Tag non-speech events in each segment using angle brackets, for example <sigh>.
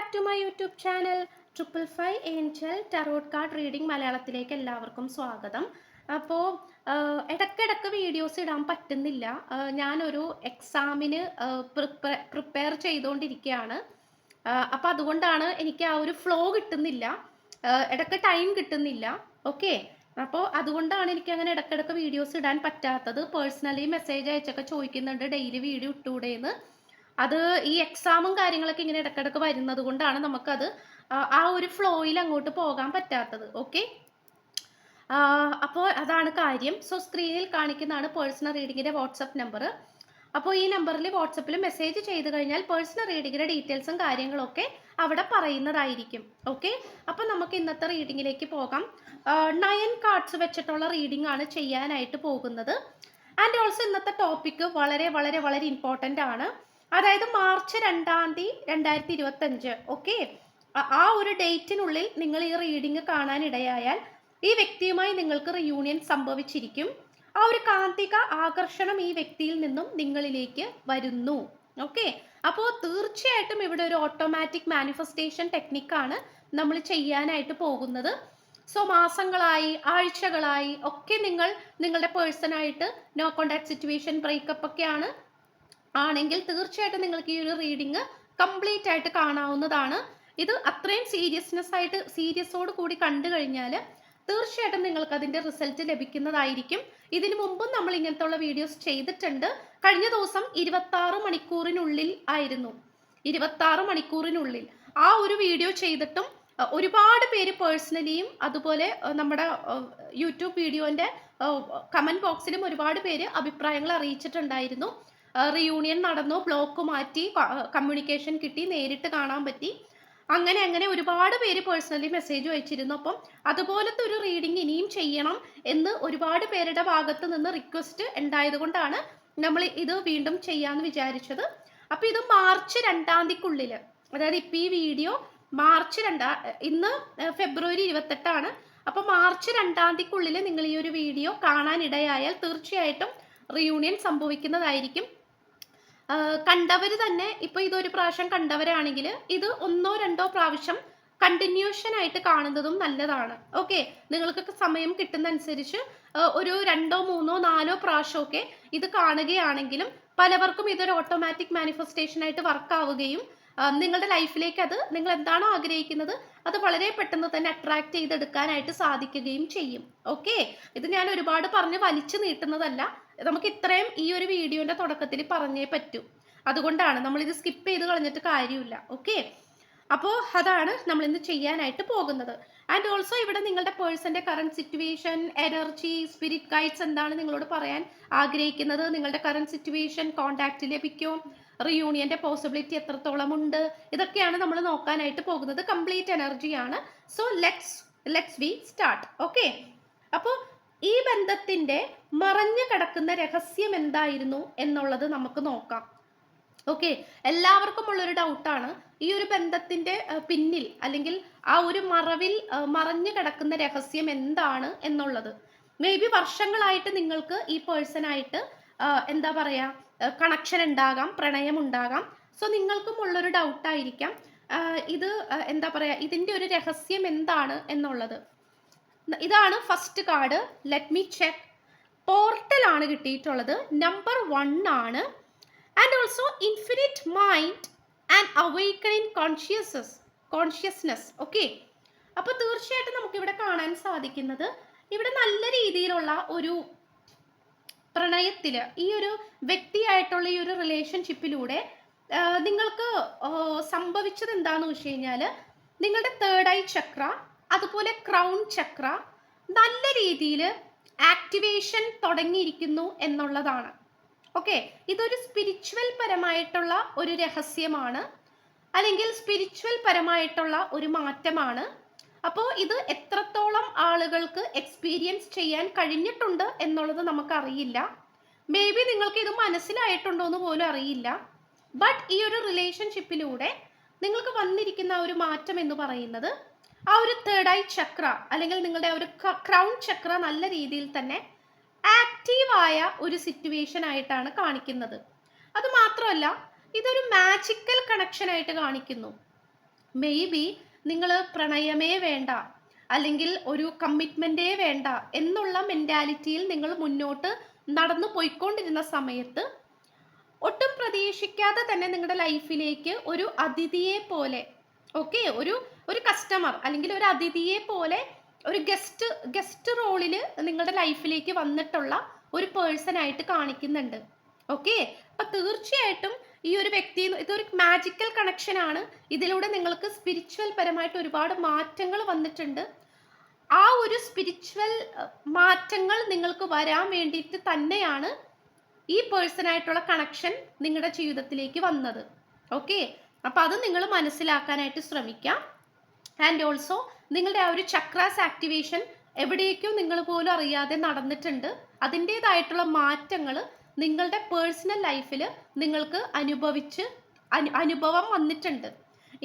Back to my YouTube channel triple five angel tarot card reading മലയാളത്തിലേക്ക് എല്ലാവർക്കും സ്വാഗതം. അപ്പോൾ ഇടയ്ക്കിടയ്ക്ക് വീഡിയോസ് ഇടാൻ പറ്റുന്നില്ല. ഞാനൊരു എക്സാമിന് പ്രിപ്പയർ ചെയ്തുകൊണ്ടിരിക്കുകയാണ് അപ്പോൾ അതുകൊണ്ടാണ് എനിക്ക് ആ ഒരു ഫ്ലോ കിട്ടുന്നില്ല. ഇടയ്ക്ക് ടൈം കിട്ടുന്നില്ല. ഓക്കെ അപ്പോൾ അതുകൊണ്ടാണ് എനിക്ക് അങ്ങനെ ഇടയ്ക്കിടയ്ക്ക് വീഡിയോസ് ഇടാൻ പറ്റാത്തത്. പേഴ്സണലി മെസ്സേജ് അയച്ചൊക്കെ ചോദിക്കുന്നുണ്ട്. ഡെയിലി വീഡിയോ ഇട്ടൂടേന്ന്. അത് ഈ എക്സാമും കാര്യങ്ങളൊക്കെ ഇങ്ങനെ ഇടയ്ക്കിടയ്ക്ക് വരുന്നത് കൊണ്ടാണ് നമുക്കത് ആ ഒരു ഫ്ലോയിൽ അങ്ങോട്ട് പോകാൻ പറ്റാത്തത്. ഓക്കെ അപ്പോൾ അതാണ് കാര്യം. സോ സ്ക്രീനിൽ കാണിക്കുന്നതാണ് പേഴ്സണൽ റീഡിങ്ങിന്റെ വാട്സപ്പ് നമ്പർ അപ്പോൾ ഈ നമ്പറിൽ വാട്സപ്പിൽ മെസ്സേജ് ചെയ്ത് കഴിഞ്ഞാൽ പേഴ്സണൽ റീഡിങ്ങിന്റെ ഡീറ്റെയിൽസും കാര്യങ്ങളൊക്കെ അവിടെ പറയുന്നതായിരിക്കും. ഓക്കെ അപ്പോൾ നമുക്ക് ഇന്നത്തെ റീഡിങ്ങിലേക്ക് പോകാം. നയൻ കാർഡ്സ് വെച്ചിട്ടുള്ള റീഡിംഗ് ആണ് ചെയ്യാനായിട്ട് പോകുന്നത്. ആൻഡ് ഓൾസോ ഇന്നത്തെ ടോപ്പിക്ക് വളരെ വളരെ വളരെ ഇമ്പോർട്ടന്റ് ആണ്. അതായത് മാർച്ച് രണ്ടാം തീയതി രണ്ടായിരത്തി ഇരുപത്തഞ്ച് ഓക്കെ ആ ഒരു ഡേറ്റിനുള്ളിൽ നിങ്ങൾ ഈ റീഡിങ് കാണാനിടയായാൽ ഈ വ്യക്തിയുമായി നിങ്ങൾക്ക് റിയൂണിയൻ സംഭവിച്ചിരിക്കും. ആ ഒരു കാന്തിക ആകർഷണം ഈ വ്യക്തിയിൽ നിന്നും നിങ്ങളിലേക്ക് വരുന്നു. ഓക്കെ അപ്പോൾ തീർച്ചയായിട്ടും ഇവിടെ ഒരു ഓട്ടോമാറ്റിക് മാനിഫെസ്റ്റേഷൻ ടെക്നിക്കാണ് നമ്മൾ ചെയ്യാനായിട്ട് പോകുന്നത്. സോ മാസങ്ങളായി ആഴ്ചകളായി ഒക്കെ നിങ്ങൾ നിങ്ങളുടെ പേഴ്സണായിട്ട് നോ കോണ്ടാക്ട് സിറ്റുവേഷൻ ബ്രേക്കപ്പ് ഒക്കെയാണ് ആണെങ്കിൽ തീർച്ചയായിട്ടും നിങ്ങൾക്ക് ഈ ഒരു റീഡിങ് കംപ്ലീറ്റ് ആയിട്ട് കാണാവുന്നതാണ്. ഇത് അത്രയും സീരിയസ്നെസ് ആയിട്ട് സീരിയസോട് കൂടി കണ്ടു കഴിഞ്ഞാൽ തീർച്ചയായിട്ടും നിങ്ങൾക്ക് അതിന്റെ റിസൾട്ട് ലഭിക്കുന്നതായിരിക്കും. ഇതിനു മുമ്പും നമ്മൾ ഇങ്ങനത്തെ വീഡിയോസ് ചെയ്തിട്ടുണ്ട്. കഴിഞ്ഞ ദിവസം ഇരുപത്തി ആറ് മണിക്കൂറിനുള്ളിൽ ആയിരുന്നു. ഇരുപത്തി ആറ് മണിക്കൂറിനുള്ളിൽ. ആ ഒരു വീഡിയോ ചെയ്തിട്ടും ഒരുപാട് പേര് പേഴ്സണലിയും അതുപോലെ നമ്മുടെ യൂട്യൂബ് വീഡിയോന്റെ കമന്റ് ബോക്സിലും ഒരുപാട് പേര് അഭിപ്രായങ്ങൾ അറിയിച്ചിട്ടുണ്ടായിരുന്നു. റിയൂണിയൻ നടന്നു. ബ്ലോക്ക് മാറ്റി കമ്മ്യൂണിക്കേഷൻ കിട്ടി നേരിട്ട് കാണാൻ പറ്റി. അങ്ങനെ അങ്ങനെ ഒരുപാട് പേര് പേഴ്സണലി മെസ്സേജ് അയച്ചിരുന്നു. അപ്പം അതുപോലത്തെ ഒരു റീഡിംഗ് ഇനിയും ചെയ്യണം എന്ന് ഒരുപാട് പേരുടെ ഭാഗത്ത് നിന്ന് റിക്വസ്റ്റ് ഉണ്ടായത് കൊണ്ടാണ് നമ്മൾ ഇത് വീണ്ടും ചെയ്യാന്ന് വിചാരിച്ചത്. അപ്പൊ ഇത് മാർച്ച് രണ്ടാം തീയതിക്കുള്ളിൽ അതായത് ഇപ്പൊ ഈ വീഡിയോ മാർച്ച് രണ്ടാം ഇന്ന് ഫെബ്രുവരി ഇരുപത്തെട്ടാണ്. അപ്പൊ മാർച്ച് രണ്ടാം തീയതിക്കുള്ളിൽ നിങ്ങൾ ഈ ഒരു വീഡിയോ കാണാനിടയായാൽ തീർച്ചയായിട്ടും റിയൂണിയൻ സംഭവിക്കുന്നതായിരിക്കും. കണ്ടവർ തന്നെ ഇപ്പൊ ഇതൊരു പ്രാവശ്യം കണ്ടവരാണെങ്കിൽ ഇത് ഒന്നോ രണ്ടോ പ്രാവശ്യം കണ്ടിന്യൂഷൻ ആയിട്ട് കാണുന്നതും നല്ലതാണ്. ഓക്കെ നിങ്ങൾക്കൊക്കെ സമയം കിട്ടുന്നതനുസരിച്ച് ഒരു രണ്ടോ മൂന്നോ നാലോ പ്രാവശ്യമൊക്കെ ഇത് കാണുകയാണെങ്കിലും പലവർക്കും ഇതൊരു ഓട്ടോമാറ്റിക് മാനിഫെസ്റ്റേഷൻ ആയിട്ട് വർക്ക് ആവുകയും നിങ്ങളുടെ ലൈഫിലേക്ക് അത് നിങ്ങൾ എന്താണോ ആഗ്രഹിക്കുന്നത് അത് വളരെ പെട്ടെന്ന് തന്നെ അട്രാക്ട് ചെയ്തെടുക്കാനായിട്ട് സാധിക്കുകയും ചെയ്യും. ഓക്കെ ഇത് ഞാൻ ഒരുപാട് പറഞ്ഞ് വലിച്ചു നീട്ടുന്നതല്ല. നമുക്ക് ഇത്രയും ഈ ഒരു വീഡിയോന്റെ തുടക്കത്തിൽ പറഞ്ഞേ പറ്റൂ. അതുകൊണ്ടാണ് നമ്മൾ ഇത് സ്കിപ്പ് ചെയ്ത് കളഞ്ഞിട്ട് കാര്യമില്ല. ഓക്കെ അപ്പോൾ അതാണ് നമ്മൾ ഇന്ന് ചെയ്യാനായിട്ട് പോകുന്നത്. ആൻഡ് ഓൾസോ ഇവിടെ നിങ്ങളുടെ പേഴ്സന്റെ current situation energy spirit guides എന്താണ് നിങ്ങളോട് പറയാൻ ആഗ്രഹിക്കുന്നത്? നിങ്ങളുടെ കറണ്ട് സിറ്റുവേഷൻ കോണ്ടാക്ട് ലഭിക്കും. റിയൂണിയന്റെ പോസിബിലിറ്റി എത്രത്തോളം ഉണ്ട്? ഇതൊക്കെയാണ് നമ്മൾ നോക്കാനായിട്ട് പോകുന്നത്. കംപ്ലീറ്റ് എനർജിയാണ് so let's let's we start okay അപ്പോൾ ഈ ബന്ധത്തിന്റെ മറഞ്ഞു കിടക്കുന്ന രഹസ്യം എന്തായിരുന്നു എന്നുള്ളത് നമുക്ക് നോക്കാം. ഓക്കെ? എല്ലാവർക്കും ഉള്ളൊരു ഡൗട്ടാണ്. ഈ ഒരു ബന്ധത്തിന്റെ പിന്നിൽ അല്ലെങ്കിൽ ആ ഒരു മറവിൽ മറഞ്ഞു കിടക്കുന്ന രഹസ്യം എന്താണ് എന്നുള്ളത്. മേ ബി വർഷങ്ങളായിട്ട് നിങ്ങൾക്ക് ഈ പേഴ്സണായിട്ട് എന്താ പറയാ കണക്ഷൻ ഉണ്ടാകാം പ്രണയം ഉണ്ടാകാം. സോ നിങ്ങൾക്കും ഉള്ളൊരു ഡൗട്ടായിരിക്കാം ഇത് എന്താ പറയാ ഇതിന്റെ ഒരു രഹസ്യം എന്താണ് എന്നുള്ളത്. ഇതാണ് first card let me check portal ആണ് കിട്ടിയിട്ടുള്ളത്. നമ്പർ വൺ ആണ്. And also infinite mind and awakening conscious consciousness okay അപ്പോൾ തീർച്ചയായിട്ടും നമുക്ക് ഇവിടെ കാണാൻ സാധിക്കുന്നത് ഇവിടെ നല്ല രീതിയിലുള്ള ഒരു പ്രണയത്തിൽ ഈ ഒരു വ്യക്തിയായിട്ടുള്ള ഈ ഒരു റിലേഷൻഷിപ്പിലൂടെ നിങ്ങൾക്ക് സംഭവിച്ചത് എന്താന്ന് വെച്ച് കഴിഞ്ഞാൽ നിങ്ങളുടെ തേർഡ് ഐ ചക്ര അതുപോലെ ക്രൗൺ ചക്ര നല്ല രീതിയിൽ ആക്ടിവേഷൻ തുടങ്ങിയിരിക്കുന്നു എന്നുള്ളതാണ്. ഓക്കെ ഇതൊരു സ്പിരിച്വൽ പരമായിട്ടുള്ള ഒരു രഹസ്യമാണ്. അല്ലെങ്കിൽ സ്പിരിച്വൽ പരമായിട്ടുള്ള ഒരു മാറ്റമാണ്. അപ്പോൾ ഇത് എത്രത്തോളം ആളുകൾക്ക് എക്സ്പീരിയൻസ് ചെയ്യാൻ കഴിഞ്ഞിട്ടുണ്ട് എന്നുള്ളത് നമുക്കറിയില്ല. മേ ബി നിങ്ങൾക്ക് ഇത് മനസ്സിലായിട്ടുണ്ടോ എന്ന് പോലും അറിയില്ല. ബട്ട് ഈ ഒരു റിലേഷൻഷിപ്പിലൂടെ നിങ്ങൾക്ക് വന്നിരിക്കുന്ന ഒരു മാറ്റം എന്ന് പറയുന്നത് ആ ഒരു തേർഡ് ഐ ചക്ര അല്ലെങ്കിൽ നിങ്ങളുടെ ഒരു ക്രൗൺ ചക്ര നല്ല രീതിയിൽ തന്നെ ആക്റ്റീവായ ഒരു സിറ്റുവേഷൻ ആയിട്ടാണ് കാണിക്കുന്നത്. അത് മാത്രമല്ല ഇതൊരു മാജിക്കൽ കണക്ഷൻ ആയിട്ട് കാണിക്കുന്നു. മേ ബി നിങ്ങൾ പ്രണയമേ വേണ്ട അല്ലെങ്കിൽ ഒരു കമ്മിറ്റ്മെന്റേ വേണ്ട എന്നുള്ള മെന്റാലിറ്റിയിൽ നിങ്ങൾ മുന്നോട്ട് നടന്നു പോയിക്കൊണ്ടിരുന്ന സമയത്ത് ഒട്ടും പ്രതീക്ഷിക്കാതെ തന്നെ നിങ്ങളുടെ ലൈഫിലേക്ക് ഒരു അതിഥിയെ പോലെ ഓക്കെ ഒരു ഒരു കസ്റ്റമർ അല്ലെങ്കിൽ ഒരു അതിഥിയെ പോലെ ഒരു ഗസ്റ്റ് ഗസ്റ്റ് റോളിൽ നിങ്ങളുടെ ലൈഫിലേക്ക് വന്നിട്ടുള്ള ഒരു പേഴ്സൺ ആയിട്ട് കാണിക്കുന്നുണ്ട്. ഓക്കെ അപ്പൊ തീർച്ചയായിട്ടും ഈ ഒരു വ്യക്തി ഇതൊരു മാജിക്കൽ കണക്ഷൻ ആണ്. ഇതിലൂടെ നിങ്ങൾക്ക് സ്പിരിച്വൽ പരമായിട്ട് ഒരുപാട് മാറ്റങ്ങൾ വന്നിട്ടുണ്ട്. ആ ഒരു സ്പിരിച്വൽ മാറ്റങ്ങൾ നിങ്ങൾക്ക് വരാൻ വേണ്ടിയിട്ട് തന്നെയാണ് ഈ പേഴ്സണായിട്ടുള്ള കണക്ഷൻ നിങ്ങളുടെ ജീവിതത്തിലേക്ക് വന്നത്. ഓക്കെ അപ്പൊ അത് നിങ്ങൾ മനസ്സിലാക്കാനായിട്ട് ശ്രമിക്കാം. ആൻഡ് ഓൾസോ നിങ്ങളുടെ ആ ഒരു ചക്രാസ് ആക്ടിവേഷൻ എവിടേക്കോ നിങ്ങൾ പോലും അറിയാതെ നടന്നിട്ടുണ്ട്. അതിന്റെതായിട്ടുള്ള മാറ്റങ്ങൾ നിങ്ങളുടെ പേഴ്സണൽ ലൈഫിൽ നിങ്ങൾക്ക് അനുഭവിച്ച് അനു അനുഭവം വന്നിട്ടുണ്ട്.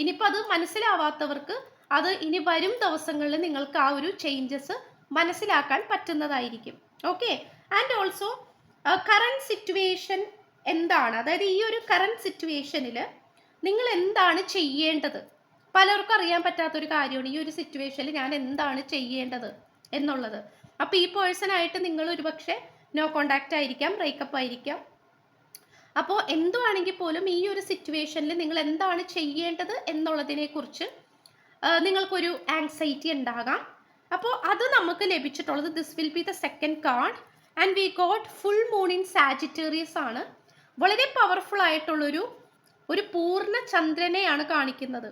ഇനിയിപ്പോൾ അത് മനസ്സിലാവാത്തവർക്ക് അത് ഇനി വരും ദിവസങ്ങളിൽ നിങ്ങൾക്ക് ആ ഒരു ചേഞ്ചസ് മനസ്സിലാക്കാൻ പറ്റുന്നതായിരിക്കും. Okay and also current situation എന്താണ്? അതായത് ഈ ഒരു കറണ്ട് സിറ്റുവേഷനിൽ നിങ്ങൾ എന്താണ് ചെയ്യേണ്ടത്? പലർക്കും അറിയാൻ പറ്റാത്തൊരു കാര്യമാണ് ഈ ഒരു സിറ്റുവേഷനിൽ ഞാൻ എന്താണ് ചെയ്യേണ്ടത് എന്നുള്ളത്. അപ്പോൾ ഈ പേഴ്സൺ ആയിട്ട് നിങ്ങൾ ഒരുപക്ഷെ നോ കോണ്ടാക്റ്റ് ആയിരിക്കാം ബ്രേക്കപ്പ് ആയിരിക്കാം. അപ്പോൾ എന്തുവാണെങ്കിൽ പോലും ഈ ഒരു സിറ്റുവേഷനിൽ നിങ്ങൾ എന്താണ് ചെയ്യേണ്ടത് എന്നുള്ളതിനെ കുറിച്ച് നിങ്ങൾക്കൊരു ആങ്സൈറ്റി ഉണ്ടാകാം. അപ്പോൾ അത് നമുക്ക് ലഭിച്ചിട്ടുള്ളത് this will be the second card and we got full moon in Sagittarius ആണ്. വളരെ പവർഫുൾ ആയിട്ടുള്ളൊരു ഒരു പൂർണ ചന്ദ്രനെയാണ് കാണിക്കുന്നത്.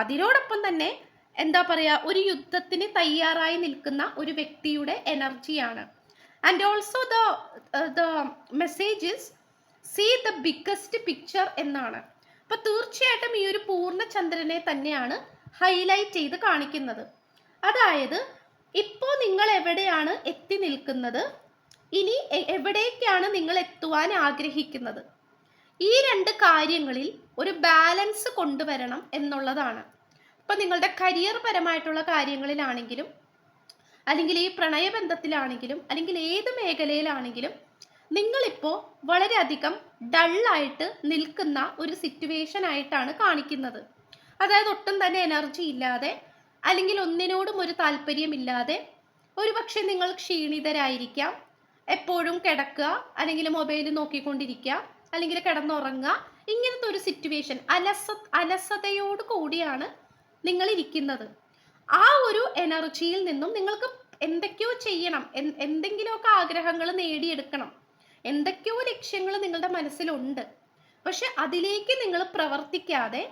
അതിനോടൊപ്പം തന്നെ എന്താ പറയുക ഒരു യുദ്ധത്തിന് തയ്യാറായി നിൽക്കുന്ന ഒരു വ്യക്തിയുടെ എനർജിയാണ് and also the the messages see the biggest picture എന്നാണ്. അപ്പൊ തീർച്ചയായിട്ടും ഈ ഒരു പൂർണ ചന്ദ്രനെ തന്നെയാണ് ഹൈലൈറ്റ് ചെയ്ത് കാണിക്കുന്നത്. അതായത് ഇപ്പോൾ നിങ്ങൾ എവിടെയാണ് എത്തി നിൽക്കുന്നത്? ഇനി എവിടേക്കാണ് നിങ്ങൾ എത്തുവാൻ ആഗ്രഹിക്കുന്നത്? ഈ രണ്ട് കാര്യങ്ങളിൽ ഒരു ബാലൻസ് കൊണ്ടുവരണം എന്നുള്ളതാണ്. ഇപ്പം നിങ്ങളുടെ കരിയർ പരമായിട്ടുള്ള കാര്യങ്ങളിലാണെങ്കിലും അല്ലെങ്കിൽ ഈ പ്രണയബന്ധത്തിലാണെങ്കിലും അല്ലെങ്കിൽ ഏത് മേഖലയിലാണെങ്കിലും നിങ്ങളിപ്പോൾ വളരെയധികം ഡള്ളായിട്ട് നിൽക്കുന്ന ഒരു സിറ്റുവേഷൻ ആയിട്ടാണ് കാണിക്കുന്നത്. അതായത് ഒട്ടും തന്നെ എനർജി ഇല്ലാതെ അല്ലെങ്കിൽ ഒന്നിനോടും ഒരു താല്പര്യമില്ലാതെ ഒരുപക്ഷെ നിങ്ങൾ ക്ഷീണിതരായിരിക്കാം എപ്പോഴും കിടക്കുക അല്ലെങ്കിൽ മൊബൈൽ നോക്കിക്കൊണ്ടിരിക്കുക അല്ലെങ്കിൽ കിടന്നുറങ്ങുക. ഇങ്ങനത്തെ ഒരു സിറ്റുവേഷൻ അലസ അലസതയോട് കൂടിയാണ് നിങ്ങൾ ഇരിക്കുന്നത്. ആ ഒരു എനർജിയിൽ നിന്നും നിങ്ങൾക്ക് എന്തൊക്കെയോ ചെയ്യണം. എന്തെങ്കിലുമൊക്കെ ആഗ്രഹങ്ങൾ നേടിയെടുക്കണം. എന്തൊക്കെയോ ലക്ഷ്യങ്ങൾ നിങ്ങളുടെ മനസ്സിലുണ്ട്. പക്ഷെ അതിലേക്ക് നിങ്ങൾ പ്രവർത്തിക്കാതെ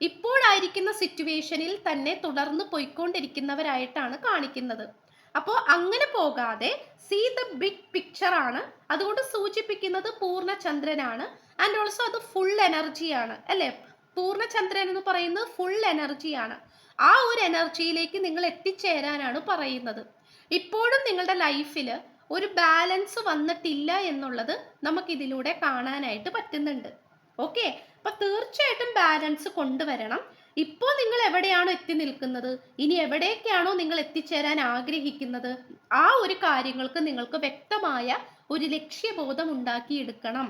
ഇപ്പോഴായിരിക്കുന്ന സിറ്റുവേഷനിൽ തന്നെ തുടർന്ന് പോയിക്കൊണ്ടിരിക്കുന്നവരായിട്ടാണ് കാണിക്കുന്നത്. അപ്പോൾ അങ്ങനെ പോകാതെ സീ ദ ബിഗ് പിക്ചർ ആണ്. അതുകൊണ്ട് സൂചിപ്പിക്കുന്നത് പൂർണചന്ദ്രനാണ്. ആൻഡ് ഓൾസോ അത് ഫുൾ എനർജിയാണ് അല്ലേ? പൂർണചന്ദ്രൻ എന്ന് പറയുന്നത് ഫുൾ എനർജിയാണ് ആ ഒരു എനർജിയിലേക്ക് നിങ്ങൾ എത്തിച്ചേരാനാണ് പറയുന്നത്. ഇപ്പോഴും നിങ്ങളുടെ ലൈഫിൽ ഒരു ബാലൻസ് വന്നിട്ടില്ല എന്നുള്ളത് നമുക്ക് ഇതിലൂടെ കാണാനായിട്ട് പറ്റുന്നുണ്ട്. ഓക്കെ അപ്പൊ തീർച്ചയായിട്ടും ബാലൻസ് കൊണ്ടുവരണം. ഇപ്പോൾ നിങ്ങൾ എവിടെയാണോ എത്തി നിൽക്കുന്നത്? ഇനി എവിടേക്കാണോ നിങ്ങൾ എത്തിച്ചേരാൻ ആഗ്രഹിക്കുന്നത്? ആ ഒരു കാര്യങ്ങൾക്ക് നിങ്ങൾക്ക് വ്യക്തമായ ഒരു ലക്ഷ്യബോധം ഉണ്ടാക്കിയെടുക്കണം.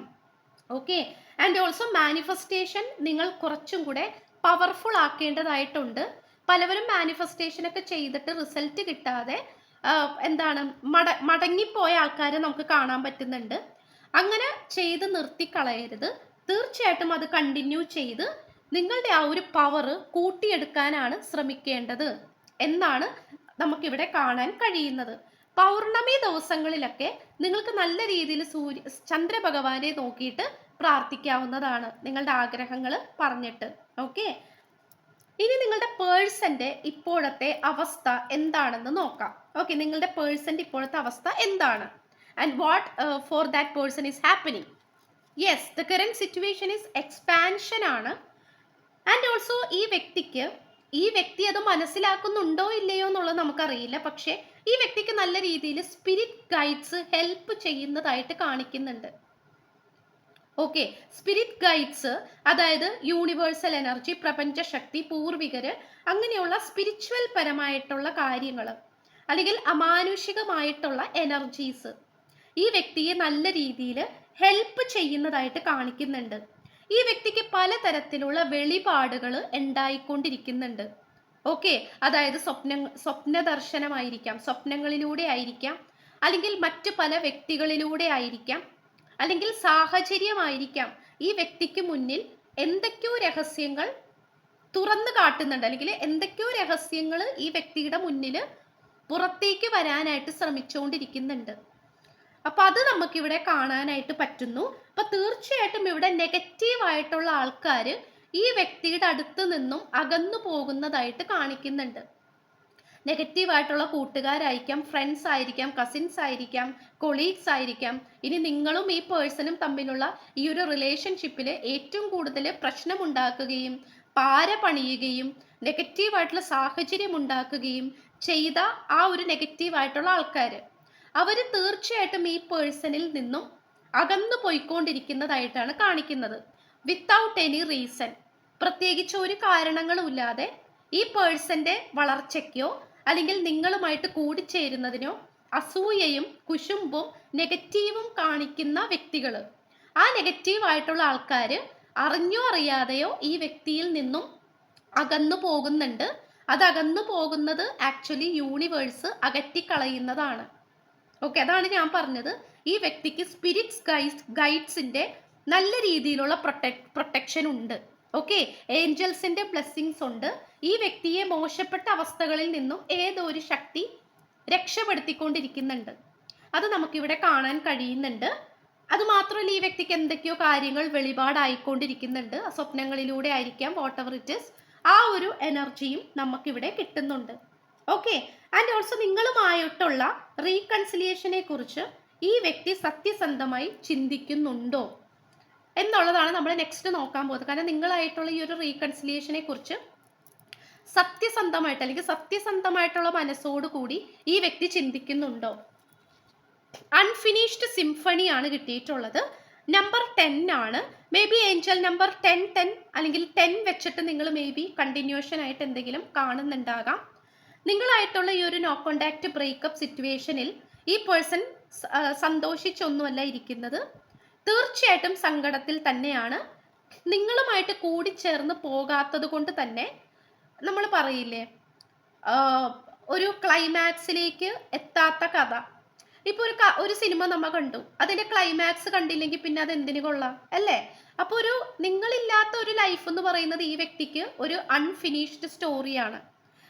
ഓക്കെ ആൻഡ് ഓൾസോ മാനിഫെസ്റ്റേഷൻ നിങ്ങൾ കുറച്ചും കൂടെ പവർഫുൾ ആക്കേണ്ടതായിട്ടുണ്ട്. പലവരും മാനിഫെസ്റ്റേഷൻ ഒക്കെ ചെയ്തിട്ട് റിസൾട്ട് കിട്ടാതെ എന്താണ് മട മടങ്ങിപ്പോയ ആൾക്കാരെ നമുക്ക് കാണാൻ പറ്റുന്നുണ്ട്. അങ്ങനെ ചെയ്ത് നിർത്തിക്കളയരുത്. തീർച്ചയായിട്ടും അത് കണ്ടിന്യൂ ചെയ്ത് നിങ്ങളുടെ ആ ഒരു പവർ കൂട്ടിയെടുക്കാനാണ് ശ്രമിക്കേണ്ടത് എന്നാണ് നമുക്കിവിടെ കാണാൻ കഴിയുന്നത്. പൗർണമി ദിവസങ്ങളിലൊക്കെ നിങ്ങൾക്ക് നല്ല രീതിയിൽ സൂര്യ ചന്ദ്രഭഗവാനെ നോക്കിയിട്ട് പ്രാർത്ഥിക്കാവുന്നതാണ് നിങ്ങളുടെ ആഗ്രഹങ്ങൾ പറഞ്ഞിട്ട്. ഓക്കെ ഇനി നിങ്ങളുടെ പേഴ്സന്റെ ഇപ്പോഴത്തെ അവസ്ഥ എന്താണെന്ന് നോക്കാം. ഓക്കെ നിങ്ങളുടെ പേഴ്സന്റെ ഇപ്പോഴത്തെ അവസ്ഥ എന്താണ്? And what for that person is happening yes the current situation is expansion ആണ്. ആൻഡ് ഓൾസോ ഈ വ്യക്തിക്ക് ഈ വ്യക്തി അത് മനസ്സിലാക്കുന്നുണ്ടോ ഇല്ലയോ എന്നുള്ളത് നമുക്കറിയില്ല. പക്ഷേ ഈ വ്യക്തിക്ക് നല്ല രീതിയിൽ സ്പിരിറ്റ് ഗൈഡ്സ് ഹെൽപ്പ് ചെയ്യുന്നതായിട്ട് കാണിക്കുന്നുണ്ട്. ഓക്കെ സ്പിരിറ്റ് ഗൈഡ്സ് അതായത് യൂണിവേഴ്സൽ എനർജി പ്രപഞ്ച ശക്തി പൂർവികര് അങ്ങനെയുള്ള സ്പിരിച്വൽ പരമായിട്ടുള്ള കാര്യങ്ങൾ അല്ലെങ്കിൽ അമാനുഷികമായിട്ടുള്ള എനർജീസ് ഈ വ്യക്തിയെ നല്ല രീതിയിൽ ഹെൽപ്പ് ചെയ്യുന്നതായിട്ട് കാണിക്കുന്നുണ്ട്. ഈ വ്യക്തിക്ക് പലതരത്തിലുള്ള വെളിപാടുകൾ ഉണ്ടായിക്കൊണ്ടിരിക്കുന്നുണ്ട്. ഓക്കെ? അതായത് സ്വപ്ന സ്വപ്ന ദർശനമായിരിക്കാം സ്വപ്നങ്ങളിലൂടെ ആയിരിക്കാം അല്ലെങ്കിൽ മറ്റു പല വ്യക്തികളിലൂടെ ആയിരിക്കാം അല്ലെങ്കിൽ സാഹചര്യമായിരിക്കാം. ഈ വ്യക്തിക്ക് മുന്നിൽ എന്തൊക്കെയോ രഹസ്യങ്ങൾ തുറന്നു കാട്ടുന്നുണ്ട്. അല്ലെങ്കിൽ എന്തൊക്കെയോ രഹസ്യങ്ങൾ ഈ വ്യക്തിയുടെ മുന്നിൽ പുറത്തേക്ക് വരാനായിട്ട് ശ്രമിച്ചുകൊണ്ടിരിക്കുന്നുണ്ട്. അപ്പൊ അത് നമുക്ക് ഇവിടെ കാണാനായിട്ട് പറ്റുന്നു. അപ്പൊ തീർച്ചയായിട്ടും ഇവിടെ നെഗറ്റീവ് ആയിട്ടുള്ള ആൾക്കാർ ഈ വ്യക്തിയുടെ അടുത്ത് നിന്നും അകന്നു പോകുന്നതായിട്ട് കാണിക്കുന്നുണ്ട്. നെഗറ്റീവ് ആയിട്ടുള്ള കൂട്ടുകാരായിരിക്കാം ഫ്രണ്ട്സ് ആയിരിക്കാം കസിൻസ് ആയിരിക്കാം കൊളീഗ്സ് ആയിരിക്കാം. ഇനി നിങ്ങളും ഈ പേഴ്സണും തമ്മിലുള്ള ഈ ഒരു റിലേഷൻഷിപ്പിൽ ഏറ്റവും കൂടുതൽ പ്രശ്നമുണ്ടാക്കുകയും പാര പണിയുകയും നെഗറ്റീവ് ആയിട്ടുള്ള സാഹചര്യം ഉണ്ടാക്കുകയും ചെയ്ത ആ ഒരു നെഗറ്റീവ് ആയിട്ടുള്ള ആൾക്കാർ അവർ തീർച്ചയായിട്ടും ഈ പേഴ്സണിൽ നിന്നും അകന്നു പോയിക്കൊണ്ടിരിക്കുന്നതായിട്ടാണ് കാണിക്കുന്നത്. വിത്തൗട്ട് എനി റീസൺ പ്രത്യേകിച്ച് ഒരു കാരണങ്ങളുമില്ലാതെ ഈ പേഴ്സന്റെ വളർച്ചയ്ക്കോ അല്ലെങ്കിൽ നിങ്ങളുമായിട്ട് കൂടിച്ചേരുന്നതിനോ അസൂയയും കുശുമ്പും നെഗറ്റീവും കാണിക്കുന്ന വ്യക്തികൾ ആ നെഗറ്റീവ് ആയിട്ടുള്ള ആൾക്കാർ അറിഞ്ഞോ അറിയാതെയോ ഈ വ്യക്തിയിൽ നിന്നും അകന്നു പോകുന്നുണ്ട്. അത് അകന്നു പോകുന്നത് ആക്ച്വലി യൂണിവേഴ്സ് അകറ്റിക്കളയുന്നതാണ്. ഓക്കെ അതാണ് ഞാൻ പറഞ്ഞത്. ഈ വ്യക്തിക്ക് സ്പിരിറ്റ്സ് ഗൈസ് ഗൈഡ്സിന്റെ നല്ല രീതിയിലുള്ള പ്രൊട്ടക് പ്രൊട്ടക്ഷൻ ഉണ്ട്. ഓക്കെ ഏഞ്ചൽസിന്റെ ബ്ലെസ്സിങ്സ് ഉണ്ട്. ഈ വ്യക്തിയെ മോശപ്പെട്ട അവസ്ഥകളിൽ നിന്നും ഏതോ ഒരു ശക്തി രക്ഷപ്പെടുത്തിക്കൊണ്ടിരിക്കുന്നുണ്ട്. അത് നമുക്കിവിടെ കാണാൻ കഴിയുന്നുണ്ട്. അത് മാത്രമല്ല ഈ വ്യക്തിക്ക് എന്തൊക്കെയോ കാര്യങ്ങൾ വെളിപാടായിക്കൊണ്ടിരിക്കുന്നുണ്ട്. സ്വപ്നങ്ങളിലൂടെ ആയിരിക്കാം വാട്ട് എവർ ഇറ്റ് ഇസ് ആ ഒരു എനർജിയും നമുക്കിവിടെ കിട്ടുന്നുണ്ട്. ഓക്കെ ആൻഡ് ഓൾസോ നിങ്ങളുമായിട്ടുള്ള റീകൺസിലിയേഷനെ കുറിച്ച് ഈ വ്യക്തി സത്യസന്ധമായി ചിന്തിക്കുന്നുണ്ടോ? എന്നുള്ളതാണ് നമ്മൾ നെക്സ്റ്റ് നോക്കാൻ പോകുന്നത്. കാരണം നിങ്ങളായിട്ടുള്ള ഈ ഒരു റീകൺസിലിയേഷനെ കുറിച്ച് സത്യസന്ധമായിട്ട് അല്ലെങ്കിൽ സത്യസന്ധമായിട്ടുള്ള മനസ്സോട് കൂടി ഈ വ്യക്തി ചിന്തിക്കുന്നുണ്ടോ? അൺഫിനിഷ്ഡ് സിംഫണി ആണ് കിട്ടിയിട്ടുള്ളത്. നമ്പർ ടെൻ ആണ്. May be angel number ten ten അല്ലെങ്കിൽ ടെൻ വെച്ചിട്ട് നിങ്ങൾ മേ ബി കണ്ടിന്യൂഷൻ ആയിട്ട് എന്തെങ്കിലും കാണുന്നുണ്ടാകാം. നിങ്ങളായിട്ടുള്ള ഈ ഒരു നോ കോണ്ടാക്ട് ബ്രേക്കപ്പ് സിറ്റുവേഷനിൽ ഈ പേഴ്സൺ സന്തോഷിച്ചൊന്നുമല്ല ഇരിക്കുന്നത്. തീർച്ചയായിട്ടും സങ്കടത്തിൽ തന്നെയാണ്. നിങ്ങളുമായിട്ട് കൂടിച്ചേർന്ന് പോകാത്തത് കൊണ്ട് തന്നെ നമ്മൾ പറയില്ലേ? ഒരു ക്ലൈമാക്സിലേക്ക് എത്താത്ത കഥ. ഇപ്പൊ ഒരു ഒരു സിനിമ നമ്മ കണ്ടു. അതിന്റെ ക്ലൈമാക്സ് കണ്ടില്ലെങ്കിൽ പിന്നെ അത് എന്തിനു കൊള്ളാം? അല്ലേ? അപ്പൊ ഒരു നിങ്ങളില്ലാത്ത ഒരു ലൈഫ് എന്ന് പറയുന്നത് ഈ വ്യക്തിക്ക് ഒരു അൺഫിനിഷ്ഡ് സ്റ്റോറിയാണ്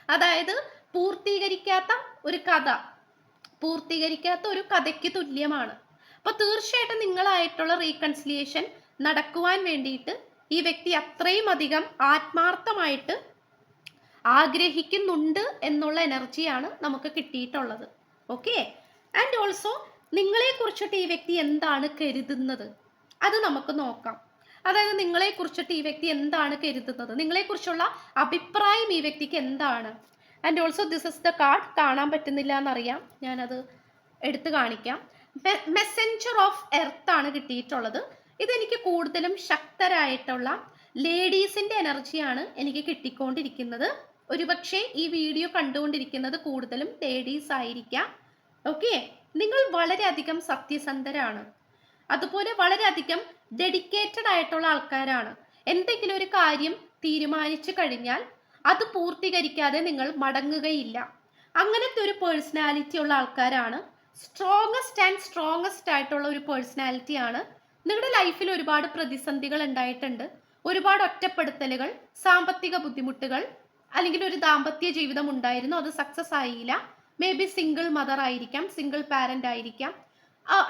അതായത് പൂർത്തീകരിക്കാത്ത ഒരു കഥ. പൂർത്തീകരിക്കാത്ത ഒരു കഥയ്ക്ക് തുല്യമാണ്. അപ്പൊ തീർച്ചയായിട്ടും നിങ്ങളായിട്ടുള്ള റീകൺസിലിയേഷൻ നടക്കുവാൻ വേണ്ടിയിട്ട് ഈ വ്യക്തി അത്രയും അധികം ആത്മാർത്ഥമായിട്ട് ആഗ്രഹിക്കുന്നുണ്ട് എന്നുള്ള എനർജിയാണ് നമുക്ക് കിട്ടിയിട്ടുള്ളത്. ഓക്കെ ആൻഡ് ഓൾസോ നിങ്ങളെ കുറിച്ചിട്ട് ഈ വ്യക്തി എന്താണ് കരുതുന്നത്? അത് നമുക്ക് നോക്കാം. അതായത് നിങ്ങളെ കുറിച്ചിട്ട് ഈ വ്യക്തി എന്താണ് കരുതുന്നത്? നിങ്ങളെ കുറിച്ചുള്ള അഭിപ്രായം ഈ വ്യക്തിക്ക് എന്താണ്? And also this is the card കാണാൻ പറ്റുന്നില്ല എന്നറിയാം ഞാനത് എടുത്തു കാണിക്കാം. മെസ്സഞ്ചർ ഓഫ് എർത്ത് ആണ് കിട്ടിയിട്ടുള്ളത്. ഇതെനിക്ക് കൂടുതലും ശക്തരായിട്ടുള്ള ലേഡീസിന്റെ എനർജിയാണ് എനിക്ക് കിട്ടിക്കൊണ്ടിരിക്കുന്നത്. ഒരുപക്ഷെ ഈ വീഡിയോ കണ്ടുകൊണ്ടിരിക്കുന്നത് കൂടുതലും ലേഡീസ് ആയിരിക്കാം. ഓക്കെ നിങ്ങൾ വളരെയധികം സത്യസന്ധരാണ്. അതുപോലെ വളരെയധികം ഡെഡിക്കേറ്റഡ് ആയിട്ടുള്ള ആൾക്കാരാണ്. എന്തെങ്കിലും ഒരു കാര്യം തീരുമാനിച്ചു കഴിഞ്ഞാൽ അത് പൂർത്തീകരിക്കാതെ നിങ്ങൾ മടങ്ങുകയില്ല. അങ്ങനത്തെ ഒരു പേഴ്സണാലിറ്റി ഉള്ള ആൾക്കാരാണ്. സ്ട്രോങ്ങസ്റ്റ് ആൻഡ് സ്ട്രോങ്ങസ്റ്റ് ആയിട്ടുള്ള ഒരു പേഴ്സണാലിറ്റി ആണ്. നിങ്ങളുടെ ലൈഫിൽ ഒരുപാട് പ്രതിസന്ധികൾ ഉണ്ടായിട്ടുണ്ട്. ഒരുപാട് ഒറ്റപ്പെടുത്തലുകൾ സാമ്പത്തിക ബുദ്ധിമുട്ടുകൾ അല്ലെങ്കിൽ ഒരു ദാമ്പത്യ ജീവിതം ഉണ്ടായിരുന്നു അത് സക്സസ് ആയില്ല. മേ ബി സിംഗിൾ മദർ ആയിരിക്കാം സിംഗിൾ പാരന്റ് ആയിരിക്കാം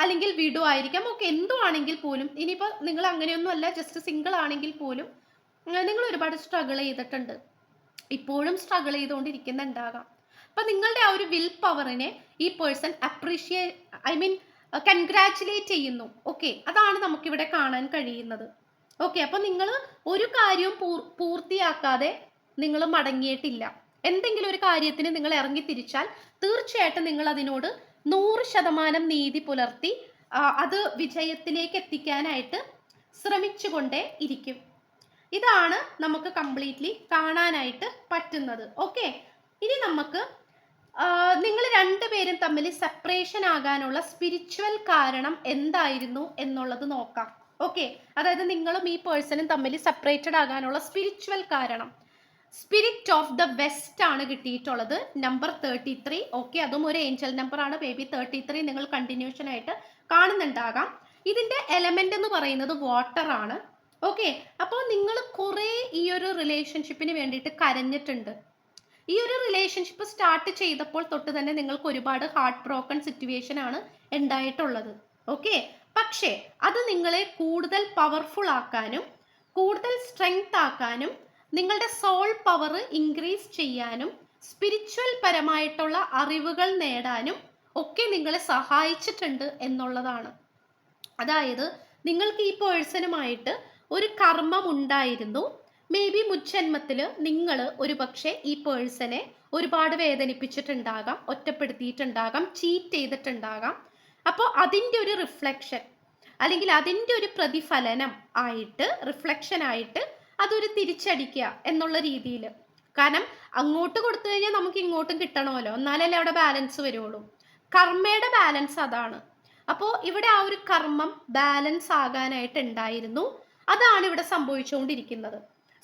അല്ലെങ്കിൽ വിഡോ ആയിരിക്കാം ഒക്കെ എന്തോ ആണെങ്കിൽ പോലും ഇനിയിപ്പോൾ നിങ്ങൾ അങ്ങനെയൊന്നും അല്ല ജസ്റ്റ് സിംഗിൾ ആണെങ്കിൽ പോലും നിങ്ങൾ ഒരുപാട് സ്ട്രഗിൾ ചെയ്തിട്ടുണ്ട്. ഇപ്പോഴും സ്ട്രഗിൾ ചെയ്തുകൊണ്ടിരിക്കുന്നുണ്ടാകാം. അപ്പൊ നിങ്ങളുടെ ആ ഒരു വിൽ പവറിനെ ഈ person appreciate I mean congratulate ചെയ്യുന്നു. ഓക്കെ അതാണ് നമുക്കിവിടെ കാണാൻ കഴിയുന്നത്. ഓക്കെ അപ്പൊ നിങ്ങൾ ഒരു കാര്യവും പൂർത്തിയാക്കാതെ നിങ്ങൾ മടങ്ങിയിട്ടില്ല. എന്തെങ്കിലും ഒരു കാര്യത്തിന് നിങ്ങൾ ഇറങ്ങി തിരിച്ചാൽ തീർച്ചയായിട്ടും നിങ്ങൾ അതിനോട് നൂറ് ശതമാനം നീതി പുലർത്തി അത് വിജയത്തിലേക്ക് എത്തിക്കാനായിട്ട് ശ്രമിച്ചുകൊണ്ടേ ഇരിക്കും. ഇതാണ് നമുക്ക് കംപ്ലീറ്റ്ലി കാണാനായിട്ട് പറ്റുന്നത്. ഓക്കെ ഇനി നമുക്ക് നിങ്ങൾ രണ്ടുപേരും തമ്മിൽ സെപ്പറേഷൻ ആകാനുള്ള സ്പിരിച്വൽ കാരണം എന്തായിരുന്നു എന്നുള്ളത് നോക്കാം. ഓക്കെ അതായത് നിങ്ങളും ഈ പേഴ്സണും തമ്മിൽ സെപ്പറേറ്റഡ് ആകാനുള്ള സ്പിരിച്വൽ കാരണം. സ്പിരിറ്റ് ഓഫ് ദ വെസ്റ്റ് ആണ് കിട്ടിയിട്ടുള്ളത് നമ്പർ തേർട്ടി ത്രീ ഓക്കെ അതും ഒരു ഏഞ്ചൽ നമ്പർ ആണ്. ബേബി തേർട്ടി ത്രീ നിങ്ങൾ കണ്ടിന്യൂഷൻ ആയിട്ട് കാണുന്നുണ്ടാകാം. ഇതിന്റെ എലമെന്റ് എന്ന് പറയുന്നത് വാട്ടർ ആണ്. ഓക്കെ അപ്പോൾ നിങ്ങൾ കുറേ ഈ ഒരു റിലേഷൻഷിപ്പിന് വേണ്ടിയിട്ട് കരഞ്ഞിട്ടുണ്ട്. ഈ ഒരു റിലേഷൻഷിപ്പ് സ്റ്റാർട്ട് ചെയ്തപ്പോൾ തൊട്ട് തന്നെ നിങ്ങൾക്ക് ഒരുപാട് ഹാർട്ട് ബ്രോക്കൺ സിറ്റുവേഷൻ ആണ് ഉണ്ടായിട്ടുള്ളത്. ഓക്കെ പക്ഷേ അത് നിങ്ങളെ കൂടുതൽ പവർഫുൾ ആക്കാനും കൂടുതൽ സ്ട്രെങ്ത് ആക്കാനും നിങ്ങളുടെ സോൾ പവർ ഇൻക്രീസ് ചെയ്യാനും സ്പിരിച്വൽ പരമായിട്ടുള്ള അറിവുകൾ നേടാനും ഒക്കെ നിങ്ങളെ സഹായിച്ചിട്ടുണ്ട് എന്നുള്ളതാണ്. അതായത് നിങ്ങൾക്ക് ഈ പേഴ്സണുമായിട്ട് ഒരു കർമ്മം ഉണ്ടായിരുന്നു മേ ബി മുജ്ജന്മത്തിൽ നിങ്ങൾ ഒരു പക്ഷേ ഈ പേഴ്സണെ ഒരുപാട് വേദനിപ്പിച്ചിട്ടുണ്ടാകാം ഒറ്റപ്പെടുത്തിയിട്ടുണ്ടാകാം ചീറ്റ് ചെയ്തിട്ടുണ്ടാകാം. അപ്പോൾ അതിന്റെ ഒരു റിഫ്ലക്ഷൻ അല്ലെങ്കിൽ അതിന്റെ ഒരു പ്രതിഫലനം ആയിട്ട് റിഫ്ലക്ഷൻ ആയിട്ട് അതൊരു തിരിച്ചടിക്കുക എന്നുള്ള രീതിയിൽ കാരണം അങ്ങോട്ട് കൊടുത്തു കഴിഞ്ഞാൽ നമുക്ക് ഇങ്ങോട്ടും കിട്ടണമല്ലോ. എന്നാലല്ലേ അവിടെ ബാലൻസ് വരുള്ളൂ കർമ്മയുടെ ബാലൻസ് അതാണ്. അപ്പോൾ ഇവിടെ ആ ഒരു കർമ്മം ബാലൻസ് ആകാനായിട്ട് ഉണ്ടായിരുന്നു. അതാണ് ഇവിടെ സംഭവിച്ചുകൊണ്ടിരിക്കുന്നത്.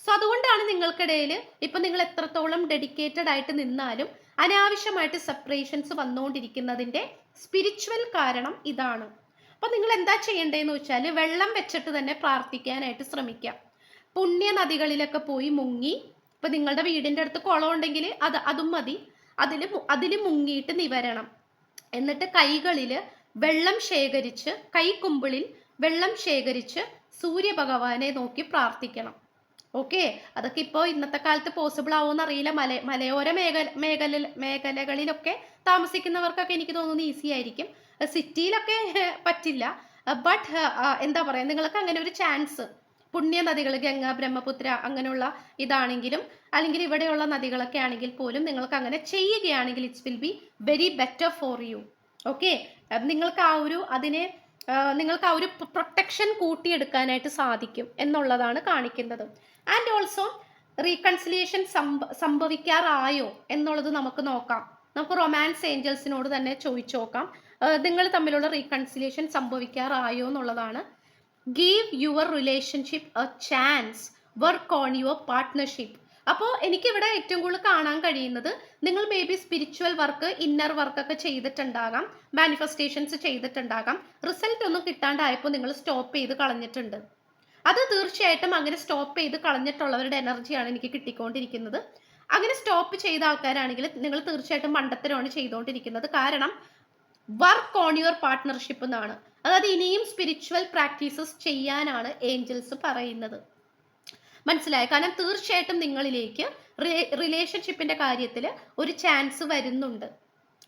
സോ അതുകൊണ്ടാണ് നിങ്ങൾക്കിടയിൽ ഇപ്പൊ നിങ്ങൾ എത്രത്തോളം ഡെഡിക്കേറ്റഡ് ആയിട്ട് നിന്നാലും അനാവശ്യമായിട്ട് സെപ്പറേഷൻസ് വന്നുകൊണ്ടിരിക്കുന്നതിന്റെ സ്പിരിച്വൽ കാരണം ഇതാണ്. അപ്പൊ നിങ്ങൾ എന്താ ചെയ്യേണ്ടതെന്ന് വെച്ചാൽ വെള്ളം വെച്ചിട്ട് തന്നെ പ്രാർത്ഥിക്കാനായിട്ട് ശ്രമിക്കാം. പുണ്യ നദികളിലൊക്കെ പോയി മുങ്ങി ഇപ്പൊ നിങ്ങളുടെ വീടിന്റെ അടുത്ത് കുളം ഉണ്ടെങ്കിൽ അത് അതും മതി. അതിൽ അതിൽ മുങ്ങിയിട്ട് നിവരണം. എന്നിട്ട് കൈകളിൽ വെള്ളം ശേഖരിച്ച് കൈക്കുമ്പിളിൽ വെള്ളം ശേഖരിച്ച് സൂര്യഭഗവാനെ നോക്കി പ്രാർത്ഥിക്കണം. ഓക്കെ? അതൊക്കെ ഇപ്പോൾ ഇന്നത്തെ കാലത്ത് പോസിബിൾ ആവുമെന്ന് അറിയില്ല. മല മലയോര മേഖല മേഖല മേഖലകളിലൊക്കെ താമസിക്കുന്നവർക്കൊക്കെ എനിക്ക് തോന്നുന്നു ഈസി ആയിരിക്കും. സിറ്റിയിലൊക്കെ <laughs> പറ്റില്ല. ബട്ട് എന്താ പറയുക നിങ്ങൾക്ക് അങ്ങനെ ഒരു ചാൻസ് പുണ്യ നദികൾ ഗംഗ ബ്രഹ്മപുത്ര അങ്ങനെയുള്ള ഇതാണെങ്കിലും അല്ലെങ്കിൽ ഇവിടെയുള്ള നദികളൊക്കെ ആണെങ്കിൽ പോലും നിങ്ങൾക്ക് അങ്ങനെ ചെയ്യുകയാണെങ്കിൽ it's will be very better for you okay? നിങ്ങൾക്ക് ആ ഒരു അതിനെ നിങ്ങൾക്ക് ആ ഒരു പ്രൊട്ടക്ഷൻ കൂട്ടിയെടുക്കാനായിട്ട് സാധിക്കും എന്നുള്ളതാണ് കാണിക്കുന്നത്. ആൻഡ് ഓൾസോ റീകൺസിലിയേഷൻ സംഭവിക്കാറായോ എന്നുള്ളത് നമുക്ക് നോക്കാം. നമുക്ക് റൊമാൻസ് ഏഞ്ചൽസിനോട് തന്നെ ചോദിച്ചു നോക്കാം. നിങ്ങൾ തമ്മിലുള്ള റീകൺസിലിയേഷൻ സംഭവിക്കാറായോ എന്നുള്ളതാണ്. Give your relationship a chance work on your partnership അപ്പോൾ എനിക്കിവിടെ ഏറ്റവും കൂടുതൽ കാണാൻ കഴിയുന്നത് നിങ്ങൾ may be spiritual work inner വർക്കൊക്കെ ചെയ്തിട്ടുണ്ടാകാം മാനിഫെസ്റ്റേഷൻസ് ചെയ്തിട്ടുണ്ടാകാം റിസൾട്ട് ഒന്നും കിട്ടാണ്ടായപ്പോൾ നിങ്ങൾ സ്റ്റോപ്പ് ചെയ്ത് കളഞ്ഞിട്ടുണ്ട്. അത് തീർച്ചയായിട്ടും അങ്ങനെ സ്റ്റോപ്പ് ചെയ്ത് കളഞ്ഞിട്ടുള്ളവരുടെ എനർജിയാണ് എനിക്ക് കിട്ടിക്കൊണ്ടിരിക്കുന്നത്. അങ്ങനെ സ്റ്റോപ്പ് ചെയ്ത ആൾക്കാരാണെങ്കിൽ നിങ്ങൾ തീർച്ചയായിട്ടും മണ്ടത്തരമാണ് ചെയ്തുകൊണ്ടിരിക്കുന്നത് കാരണം വർക്ക് ഓൺ യുവർ പാർട്ട്ണർഷിപ്പ് എന്നാണ്. അതായത് ഇനിയും സ്പിരിച്വൽ പ്രാക്ടീസസ് ചെയ്യാനാണ് ഏഞ്ചൽസ് പറയുന്നത്. മനസ്സിലായ? കാരണം തീർച്ചയായിട്ടും നിങ്ങളിലേക്ക് റിലേഷൻഷിപ്പിന്റെ കാര്യത്തിൽ ഒരു ചാൻസ് വരുന്നുണ്ട്.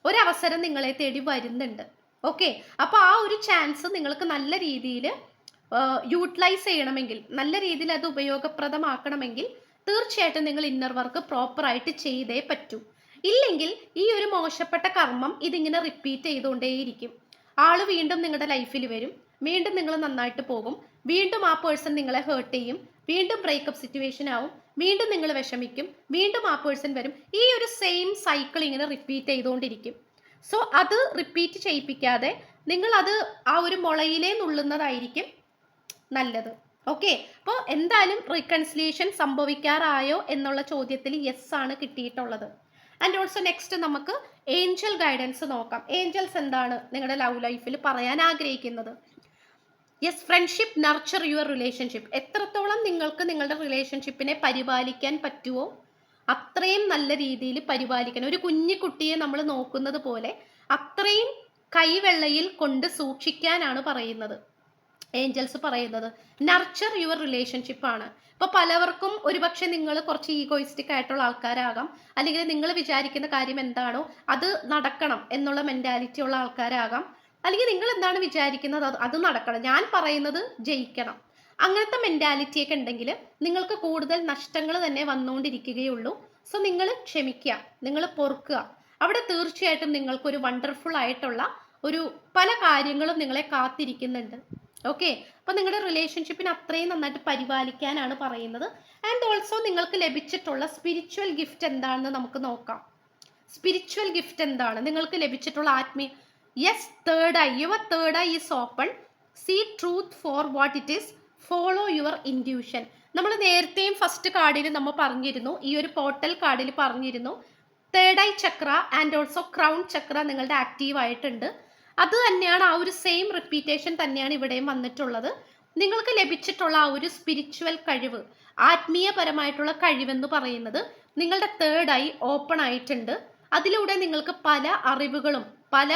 ഒരവസരം നിങ്ങളെ തേടി വരുന്നുണ്ട്. ഓക്കെ അപ്പോൾ ആ ഒരു ചാൻസ് നിങ്ങൾക്ക് നല്ല രീതിയിൽ യൂട്ടിലൈസ് ചെയ്യണമെങ്കിൽ നല്ല രീതിയിൽ അത് ഉപയോഗപ്രദമാക്കണമെങ്കിൽ തീർച്ചയായിട്ടും നിങ്ങൾ ഇന്നർ വർക്ക് പ്രോപ്പറായിട്ട് ചെയ്തേ പറ്റൂ. ഇല്ലെങ്കിൽ ഈ ഒരു മോശപ്പെട്ട കർമ്മം ഇതിങ്ങനെ റിപ്പീറ്റ് ചെയ്തുകൊണ്ടേയിരിക്കും. ആൾ വീണ്ടും നിങ്ങളുടെ ലൈഫിൽ വരും. വീണ്ടും നിങ്ങൾ നന്നായിട്ട് പോകും. വീണ്ടും ആ പേഴ്സൺ നിങ്ങളെ ഹേർട്ട് ചെയ്യും. വീണ്ടും ബ്രേക്കപ്പ് സിറ്റുവേഷൻ ആവും. വീണ്ടും നിങ്ങൾ വിഷമിക്കും. വീണ്ടും ആ പേഴ്സൺ വരും. ഈ ഒരു സെയിം സൈക്കിൾ ഇങ്ങനെ റിപ്പീറ്റ് ചെയ്തുകൊണ്ടിരിക്കും. സോ അത് റിപ്പീറ്റ് ചെയ്യിപ്പിക്കാതെ നിങ്ങൾ അത് ആ ഒരു മുളയിലേ നുള്ളുന്നതായിരിക്കും നല്ലത്. ഓക്കെ അപ്പോൾ എന്തായാലും റീകൺസിലിയേഷൻ സംഭവിക്കാറായോ എന്നുള്ള ചോദ്യത്തിൽ യെസ് ആണ് കിട്ടിയിട്ടുള്ളത്. ആൻഡ് ഓൾസോ നെക്സ്റ്റ് നമുക്ക് ഏഞ്ചൽ ഗൈഡൻസ് നോക്കാം. ഏഞ്ചൽസ് എന്താണ് നിങ്ങളുടെ ലവ് ലൈഫിൽ പറയാൻ ആഗ്രഹിക്കുന്നത്? Yes friendship nurture your relationship എത്രത്തോളം നിങ്ങൾക്ക് നിങ്ങളുടെ റിലേഷൻഷിപ്പിനെ പരിപാലിക്കാൻ പറ്റുമോ അത്രയും നല്ല രീതിയിൽ പരിപാലിക്കണം. ഒരു കുഞ്ഞു കുട്ടിയെ നമ്മൾ നോക്കുന്നത് പോലെ അത്രയും കൈവെള്ളയിൽ കൊണ്ട് സൂക്ഷിക്കാനാണ് പറയുന്നത്. ഏഞ്ചൽസ് പറയുന്നത് നർച്ചർ യുവർ റിലേഷൻഷിപ്പ് ആണ്. ഇപ്പൊ പലവർക്കും ഒരുപക്ഷെ നിങ്ങൾ കുറച്ച് ഈഗോയിസ്റ്റിക് ആയിട്ടുള്ള ആൾക്കാരാകാം. അല്ലെങ്കിൽ നിങ്ങൾ വിചാരിക്കുന്ന കാര്യം എന്താണോ അത് നടക്കണം എന്നുള്ള മെന്റാലിറ്റി ഉള്ള ആൾക്കാരാകാം. അല്ലെങ്കിൽ നിങ്ങൾ എന്താണ് വിചാരിക്കുന്നത്? അത് നടക്കണം. ഞാൻ പറയുന്നത് ജയിക്കണം. അങ്ങനത്തെ മെന്റാലിറ്റി ഒക്കെ ഉണ്ടെങ്കിൽ നിങ്ങൾക്ക് കൂടുതൽ നഷ്ടങ്ങൾ തന്നെ വന്നുകൊണ്ടിരിക്കുകയുള്ളൂ. സോ നിങ്ങൾ ക്ഷമിക്കുക. നിങ്ങൾ പൊറുക്കുക. അവിടെ തീർച്ചയായിട്ടും നിങ്ങൾക്ക് ഒരു വണ്ടർഫുൾ ആയിട്ടുള്ള ഒരു പല കാര്യങ്ങളും നിങ്ങളെ കാത്തിരിക്കുന്നുണ്ട്. ഓക്കെ അപ്പൊ നിങ്ങളുടെ റിലേഷൻഷിപ്പിനെ അത്രയും നന്നായിട്ട് പരിപാലിക്കാനാണ് പറയുന്നത്. ആൻഡ് ഓൾസോ നിങ്ങൾക്ക് ലഭിച്ചിട്ടുള്ള സ്പിരിച്വൽ ഗിഫ്റ്റ് എന്താണെന്ന് നമുക്ക് നോക്കാം. സ്പിരിച്വൽ ഗിഫ്റ്റ് എന്താണ്? നിങ്ങൾക്ക് ലഭിച്ചിട്ടുള്ള ആത്മീയ yes third eye your third eye is open see truth for what it is follow your intuition നമ്മൾ നേരത്തെയും ഫസ്റ്റ് കാർഡിൽ നമ്മൾ പറഞ്ഞിരുന്നു ഈ ഒരു പോർട്ടൽ കാർഡിൽ പറഞ്ഞിരുന്നു third eye chakra and also crown chakra നിങ്ങളുടെ ആക്റ്റീവ് ആയിട്ടുണ്ട്. അത് തന്നെയാണ് ആ ഒരു സെയിം റിപ്പീറ്റേഷൻ തന്നെയാണ് ഇവിടെയും വന്നിട്ടുള്ളത്. നിങ്ങൾക്ക് ലഭിച്ചിട്ടുള്ള ആ ഒരു സ്പിരിച്വൽ കഴിവ് ആത്മീയപരമായിട്ടുള്ള കഴിവെന്ന് പറയുന്നത് നിങ്ങളുടെ തേർഡ് ഐ ഓപ്പൺ ആയിട്ടുണ്ട്. അതിലൂടെ നിങ്ങൾക്ക് പല അറിവുകളും പല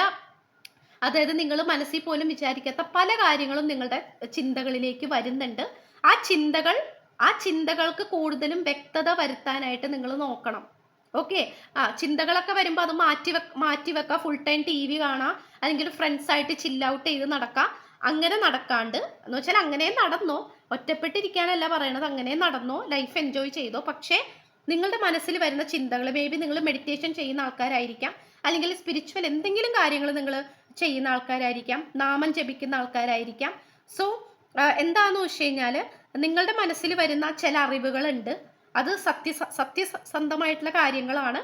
അതായത് നിങ്ങൾ മനസ്സിൽ പോലും വിചാരിക്കാത്ത പല കാര്യങ്ങളും നിങ്ങളുടെ ചിന്തകളിലേക്ക് വരുന്നുണ്ട്. ആ ചിന്തകൾ ആ ചിന്തകൾക്ക് കൂടുതലും വ്യക്തത വരുത്താനായിട്ട് നിങ്ങൾ നോക്കണം. ഓക്കെ? ആ ചിന്തകളൊക്കെ വരുമ്പോൾ അത് മാറ്റി വെ മാറ്റി വെക്കാം. ഫുൾ ടൈം ടി വി കാണാം. അല്ലെങ്കിൽ ഫ്രണ്ട്സായിട്ട് ചില്ലൗട്ട് ചെയ്ത് നടക്കാം. അങ്ങനെ നടക്കാണ്ട്. എന്ന് വെച്ചാൽ അങ്ങനെ നടന്നോ? ഒറ്റപ്പെട്ടിരിക്കാനല്ല പറയണത്. അങ്ങനെ നടന്നോ? ലൈഫ് എൻജോയ് ചെയ്തോ? പക്ഷേ നിങ്ങളുടെ മനസ്സിൽ വരുന്ന ചിന്തകൾ മേ ബി നിങ്ങൾ മെഡിറ്റേഷൻ ചെയ്യുന്ന ആൾക്കാരായിരിക്കാം. അല്ലെങ്കിൽ സ്പിരിച്വൽ എന്തെങ്കിലും കാര്യങ്ങൾ നിങ്ങൾ ചെയ്യുന്ന ആൾക്കാരായിരിക്കാം നാമം ജപിക്കുന്ന ആൾക്കാരായിരിക്കാം. സോ എന്താണെന്ന് വെച്ച് കഴിഞ്ഞാൽ നിങ്ങളുടെ മനസ്സിൽ വരുന്ന ചില അറിവുകളുണ്ട്. അത് സത്യ സത്യസന്ധമായിട്ടുള്ള കാര്യങ്ങളാണ്.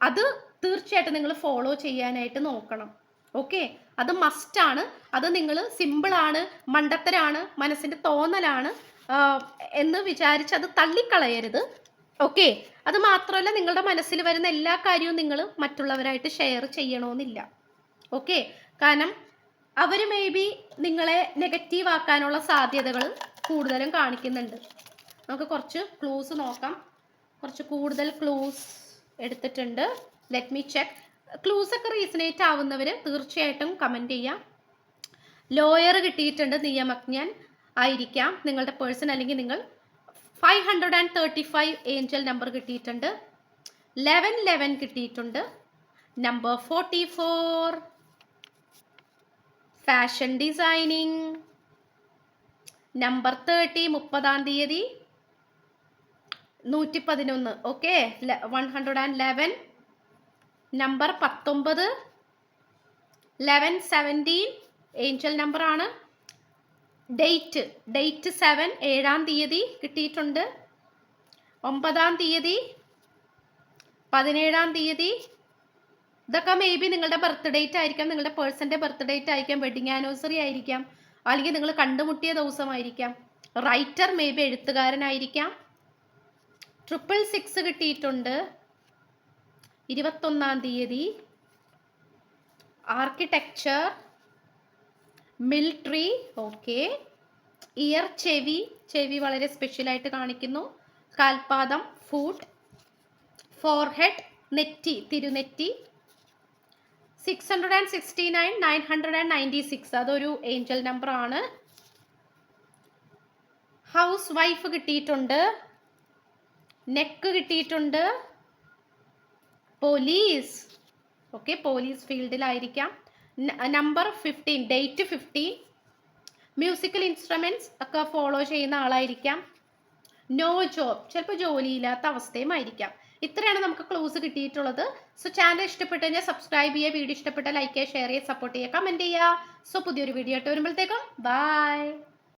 അത് തീർച്ചയായിട്ടും നിങ്ങൾ ഫോളോ ചെയ്യാനായിട്ട് നോക്കണം. ഓക്കെ അത് മസ്റ്റാണ് അത് നിങ്ങൾ സിമ്പിളാണ് മണ്ടത്തരാണ് മനസ്സിന്റെ തോന്നലാണ് എന്ന് വിചാരിച്ച് അത് തള്ളിക്കളയരുത്. ഓക്കെ അത് മാത്രമല്ല നിങ്ങളുടെ മനസ്സിൽ വരുന്ന എല്ലാ കാര്യവും നിങ്ങൾ മറ്റുള്ളവരായിട്ട് ഷെയർ ചെയ്യണമെന്നില്ല ഓക്കെ കാരണം അവർ മേ ബി നിങ്ങളെ നെഗറ്റീവ് ആക്കാനുള്ള സാധ്യതകൾ കൂടുതലും കാണിക്കുന്നുണ്ട്. നമുക്ക് കുറച്ച് ക്ലൂസ് നോക്കാം. കുറച്ച് കൂടുതൽ ക്ലൂസ് എടുത്തിട്ടുണ്ട്. ലെറ്റ് മീ ചെക്ക് ക്ലൂസ് ഒക്കെ റീസണേറ്റ് ആവുന്നവർ തീർച്ചയായിട്ടും കമന്റ് ചെയ്യാം. ലോയർ കിട്ടിയിട്ടുണ്ട് നിയമജ്ഞൻ ആയിരിക്കാം. നിങ്ങളുടെ പേഴ്സൺ അല്ലെങ്കിൽ നിങ്ങൾ five hundred and thirty five angel number കിട്ടിയിട്ടുണ്ട്. ലെവൻ ലെവൻ കിട്ടിയിട്ടുണ്ട്. Number forty four fashion designing number thirty മുപ്പതാം തീയതി. നൂറ്റി പതിനൊന്ന് okay one hundred and eleven number പത്തൊമ്പത്. ലെവൻ സെവന്റീൻ ഏഞ്ചൽ നമ്പറാണ് ഡേറ്റ് ഡേറ്റ് സെവൻ ഏഴാം തീയതി കിട്ടിയിട്ടുണ്ട്. ഒമ്പതാം തീയതി. പതിനേഴാം തീയതി. ഇതൊക്കെ മേ ബി നിങ്ങളുടെ ബർത്ത് ഡേറ്റ് ആയിരിക്കാം നിങ്ങളുടെ പേഴ്സന്റെ ബർത്ത് ഡേറ്റ് ആയിരിക്കാം വെഡിങ് ആനിവേഴ്സറി ആയിരിക്കാം അല്ലെങ്കിൽ നിങ്ങൾ കണ്ടുമുട്ടിയ ദിവസമായിരിക്കാം. Writer may be എഴുത്തുകാരനായിരിക്കാം. Triple six കിട്ടിയിട്ടുണ്ട്. ഇരുപത്തൊന്നാം തീയതി. ആർക്കിടെക്ചർ മിലിറ്ററി ഓക്കെ ഇയർ ചെവി. ചെവി വളരെ സ്പെഷ്യലായിട്ട് കാണിക്കുന്നു. കാൽപാദം ഫുഡ് ഫോർഹെഡ് നെറ്റി തിരുനെറ്റി. Six hundred and sixty nine nine hundred and ninety six അതൊരു ഏഞ്ചൽ നമ്പർ ആണ്. ഹൗസ് വൈഫ് കിട്ടിയിട്ടുണ്ട്. നെക്ക് കിട്ടിയിട്ടുണ്ട് police okay police ഫീൽഡിലായിരിക്കാം number fifteen date fifteen musical instruments ഒക്കെ ഫോളോ ചെയ്യുന്ന ആളായിരിക്കാം. നോ ജോബ് ചിലപ്പോൾ ജോലിയില്ലാത്ത അവസ്ഥയും ആയിരിക്കാം ഇത്രയാണ് നമുക്ക് ക്ലോസ് കിട്ടിയിട്ടുള്ളത്. സോ ചാനൽ ഇഷ്ടപ്പെട്ട് കഴിഞ്ഞാൽ സബ്സ്ക്രൈബ് ചെയ്യുക വീഡിയോ ഇഷ്ടപ്പെട്ട ലൈക്ക് ചെയ്യുക ഷെയർ ചെയ്യുക സപ്പോർട്ട് ചെയ്യുക കമന്റ് ചെയ്യുക. സോ പുതിയൊരു വീഡിയോ ആയിട്ട് വരുമ്പോഴത്തേക്കും ബൈ